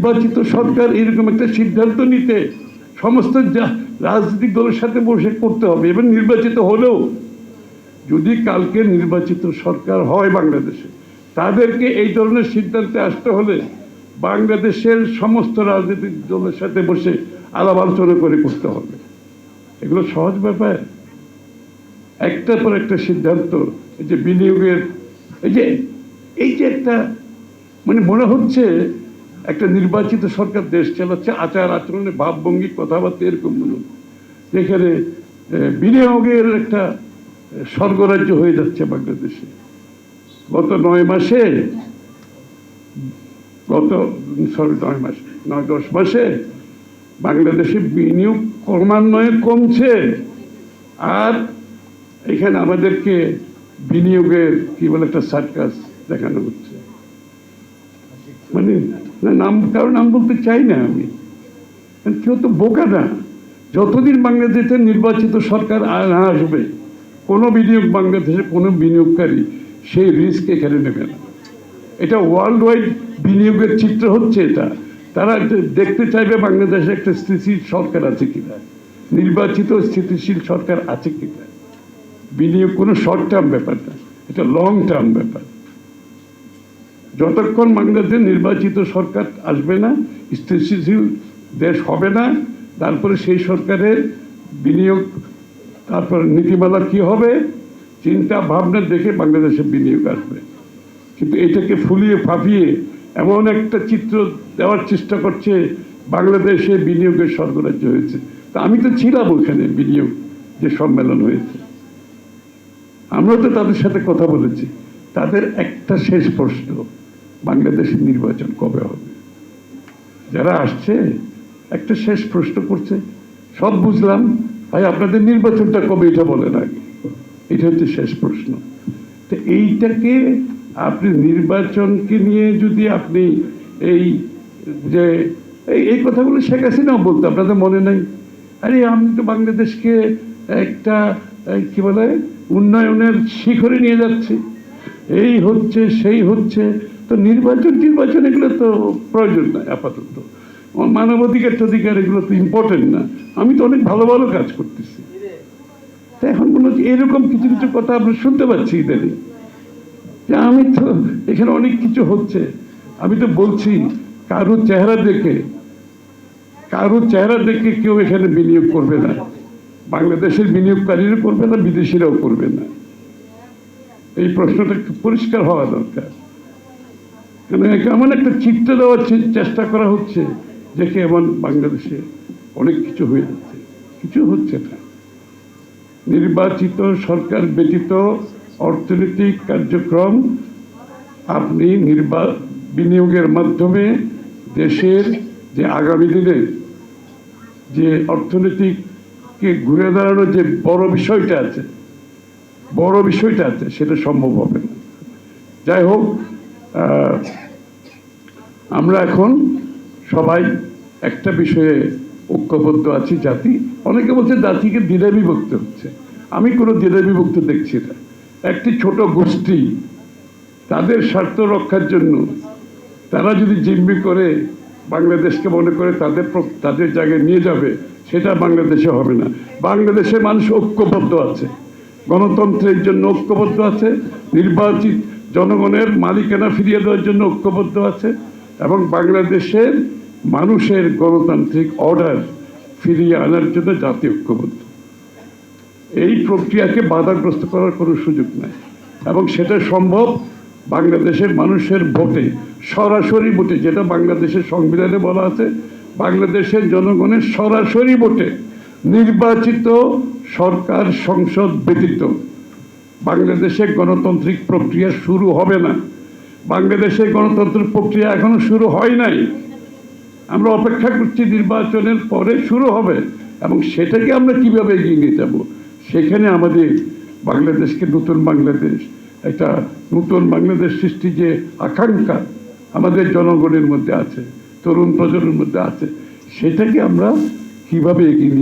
নির্বাচিত সরকার এরকম একটা সিদ্ধান্ত নিতে সমস্ত রাজনৈতিক দলের সাথে বসে করতে হবে। এবং নির্বাচিত হলেও যদি কালকে নির্বাচিত সরকার হয় বাংলাদেশে, তাদেরকে এই ধরনের সিদ্ধান্তে আসতে হলে বাংলাদেশের সমস্ত রাজনৈতিক দলের সাথে বসে আলাপ আলোচনা করে করতে হবে। এগুলো সহজ ব্যাপার। একটার পর একটা সিদ্ধান্ত, এই যে বিনিয়োগের, এই যে এই যে একটা মানে মনে হচ্ছে একটা নির্বাচিত সরকার দেশ চালাচ্ছে, আচার আচরণে ভাবভঙ্গি, কথাবার্তা এরকম হচ্ছে। যেখানে বিনিয়োগের একটা স্বর্গরাজ্য হয়ে যাচ্ছে বাংলাদেশে। গত নয় মাসে, গত, সরি, নয় মাস, নয়, দশ মাসে বাংলাদেশে বিনিয়োগ ক্রমান্বয়ে কমছে। আর এখানে আমাদেরকে বিনিয়োগের কি বলে একটা সার্কাস দেখানো হচ্ছে। মানে নাম, কারও নাম বলতে চাই না আমি। কেউ তো বোকা না। যতদিন বাংলাদেশে নির্বাচিত সরকার না আসবে, কোনো বিনিয়োগ বাংলাদেশে কোনো বিনিয়োগকারী সেই রিস্ক এখানে নেবে না। এটা ওয়ার্ল্ড ওয়াইড বিনিয়োগের চিত্র হচ্ছে এটা। তারা দেখতে চাইবে বাংলাদেশে একটা স্থিতিশীল সরকার আছে কিনা, নির্বাচিত স্থিতিশীল সরকার আছে কিনা। বিনিয়োগ কোনো শর্ট টার্ম ব্যাপার না, এটা লং টার্ম ব্যাপার। যতক্ষণ বাংলাদেশে নির্বাচিত সরকার আসবে না, স্থিতিশীল দেশ হবে না, তারপরে সেই সরকারের বিনিয়োগ, তারপর নীতিমালা কি হবে, চিন্তা ভাবনা দেখে বাংলাদেশে বিনিয়োগ আসবে। কিন্তু এটাকে ফুলিয়ে ফাঁপিয়ে এমন একটা চিত্র দেওয়ার চেষ্টা করছে বাংলাদেশে বিনিয়োগের স্বর্গরাজ্য হয়েছে। তা আমি তো ছিলাম ওখানে বিনিয়োগ যে সম্মেলন হয়েছে। আমরা তো তাদের সাথে কথা বলেছি। তাদের একটা শেষ প্রশ্ন বাংলাদেশের নির্বাচন কবে হবে? যারা আসছে, একটা শেষ প্রশ্ন করছে, সব বুঝলাম ভাই আপনাদের নির্বাচনটা কবে এটা বলেন আগে এটা হচ্ছে শেষ প্রশ্ন। তো এইটাকে আপনি নির্বাচনকে নিয়ে যদি আপনি এই যে, এই এই কথাগুলো শেখ হাসিনাও বলতো, আপনাদের মনে নাই? আরে, আমি তো বাংলাদেশকে একটা, কি বলে, উন্নয়নের শিখরে নিয়ে যাচ্ছি। এই হচ্ছে, সেই হচ্ছে তো নির্বাচন নির্বাচন এগুলো তো প্রয়োজন নাই আপাতত। মানবাধিকার অধিকার এগুলো তো ইম্পর্টেন্ট না। আমি তো অনেক ভালো ভালো কাজ করতেছি। তা এখন মনে হচ্ছে এরকম কিছু কিছু কথা আমরা শুনতে পাচ্ছি ইদানিং। যে আমি তো, এখানে অনেক কিছু হচ্ছে। আমি তো বলছি, কারও চেহারা দেখে, কারও চেহারা দেখে কেউ এখানে বিনিয়োগ করবে না। বাংলাদেশের বিনিয়োগকারীরা করবে না, বিদেশিরাও করবে না। এই প্রশ্নটা পরিষ্কার হওয়া দরকার। এমন একটা চিত্র দেওয়ার চেষ্টা করা হচ্ছে দেখে এমন বাংলাদেশে অনেক কিছু হয়ে যাচ্ছে। কিছু হচ্ছে না। নির্বাচিত সরকার ব্যতীত অর্থনৈতিক কার্যক্রম আপনি নির্বা বিনিয়োগের মাধ্যমে দেশের যে আগামী দিনে যে অর্থনীতিকে ঘুরে দাঁড়ানোর যে বড় বিষয়টা আছে, বড় বিষয়টা আছে, সেটা সম্ভব হবে না। যাই হোক আমরা এখন সবাই একটা বিষয়ে ঐক্যবদ্ধ আছি, জাতি। অনেকে বলছে জাতিকে দ্বিধা বিভক্ত হচ্ছে। আমি কোনো দ্বিধা বিভক্ত দেখছি না। একটি ছোট গোষ্ঠী তাদের স্বার্থ রক্ষার জন্য তারা যদি জিম্মি করে বাংলাদেশকে মনে করে তাদের তাদের জায়গায় নিয়ে যাবে, সেটা বাংলাদেশে হবে না। বাংলাদেশে মানুষ ঐক্যবদ্ধ আছে। গণতন্ত্রের জন্য ঐক্যবদ্ধ আছে। নির্বাচিত জনগণের মালিকানা ফিরিয়ে দেওয়ার জন্য ঐক্যবদ্ধ আছে এবং বাংলাদেশের মানুষের গণতান্ত্রিক অর্ডার ফিরিয়ে আনার জন্য জাতি ঐক্যবদ্ধ। এই প্রক্রিয়াকে বাধাগ্রস্ত করার কোনো সুযোগ নাই এবং সেটা সম্ভব বাংলাদেশের মানুষের ভোটে, সরাসরি ভোটে, যেটা বাংলাদেশের সংবিধানে বলা আছে, বাংলাদেশের জনগণের সরাসরি ভোটে নির্বাচিত সরকার সংসদ ব্যতীত বাংলাদেশে গণতান্ত্রিক প্রক্রিয়া শুরু হবে না। বাংলাদেশে গণতন্ত্র প্রক্রিয়া এখনও শুরু হয় নাই। আমরা অপেক্ষা করছি নির্বাচনের পরে শুরু হবে এবং সেটাকে আমরা কীভাবে এগিয়ে নিয়ে যাব? সেখানে আমাদের বাংলাদেশকে নতুন বাংলাদেশ, একটা নতুন বাংলাদেশ সৃষ্টি যে আকাঙ্ক্ষা আমাদের জনগণের মধ্যে আছে, তরুণ প্রজন্মের মধ্যে আছে, সেটাকে আমরা কীভাবে এগিয়ে নিয়ে